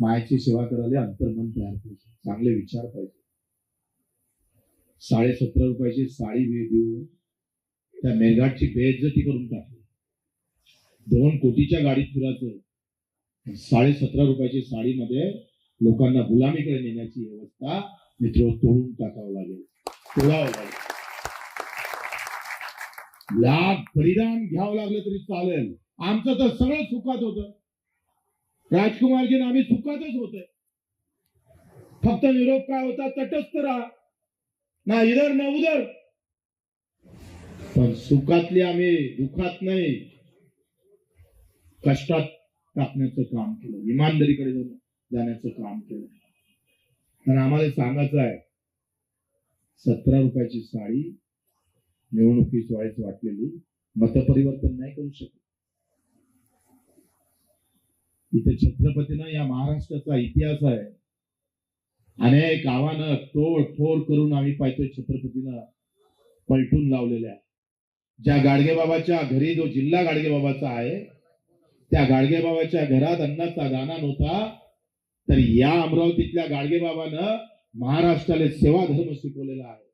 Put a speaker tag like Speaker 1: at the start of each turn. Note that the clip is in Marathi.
Speaker 1: मायाची सेवा करायला अंतर्मन तयार पाहिजे. चांगले विचार पाहिजे. साडे सतरा रुपयाची साडी वेळ देऊन त्या मेळघाटची बेइज्जती करून टाकली. दोन कोटीच्या गाडीत फिरायचं. साडे सतरा रुपयाची साडीमध्ये लोकांना गुलामीकडे नेण्याची व्यवस्था मित्र तोडून टाकावं लागेल. तोडावं लागेल. लाख परिधान घ्यावं लागलं तरी चालेल. आमचं तर सगळं सुखात होतं. राजकुमारजी आम्ही सुखातच होतोय. फक्त निरोप काय होता? तटस्थ राहा. ना इधर ना उधर. पण सुखातली आम्ही दुखात नाही. कष्टात टाकण्याचं काम केलं. इमानदारीकडे जाण्याचं काम केलं. तर आम्हाला सांगायचं आहे सतरा रुपयाची साडी निवडणुकीच वेळेस वाटलेली मतपरिवर्तन नाही करू शकत. इथे छत्रपतीनं या महाराष्ट्राचा इतिहास आहे. अनेक आव्हानं तोड फोड करून आम्ही पाहतोय छत्रपतीनं पलटून लावलेल्या. ज्या गाडगेबाबाच्या घरी जो जिल्हा गाडगेबाबाचा आहे त्या गाडगेबाबाच्या घरात अन्नाचा दाना नव्हता तर या अमरावतीतल्या गाडगेबाबानं महाराष्ट्राला सेवा धर्म शिकवलेला आहे.